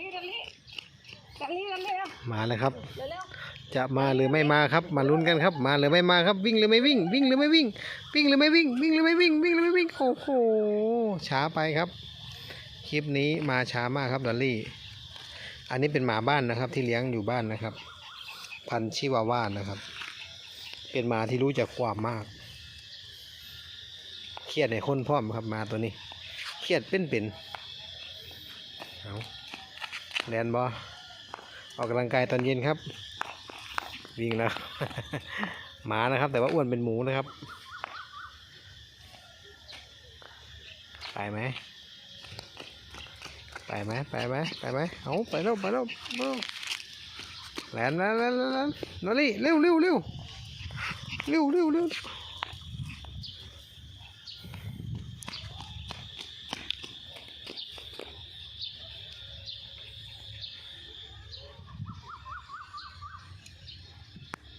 ลี่ดันลี่ดันลี่ดันลี่อะมาแล้วครับเร็วเร็วจะมาหรือไม่มาครับ มาลุ้นกันครับ มาหรือไม่มาครับ วิ่งหรือไม่วิ่ง วิ่งหรือไม่วิ่ง วิ่งหรือไม่วิ่ง วิ่งหรือไม่วิ่ง วิ่งหรือไม่วิ่ง โอ้โห ช้าไปครับ คลิปนี้มาช้ามากครับดอลลี่ อันนี้เป็นหมาบ้านนะครับ ที่เลี้ยงอยู่บ้านนะครับ พันธุ์ชิวาว่านะครับ เป็นหมาที่รู้จักความมาก เครียดในคนพร้อมครับหมาตัวนี้ เครียดเป็นเป็นเอา แลนบอออกกำลังกายตอนเย็นครับ วิ่งแล้ว หมานะครับ แต่ว่าอ้วนเป็นหมูนะครับไปไหมไปไหมไปไหมไปไหมเอาไปแล้วไปแล้วแล้วแลนแลนแลนแลนแลนนอรี่เร็วเร็วเร็วเร็วเร็วเร็ว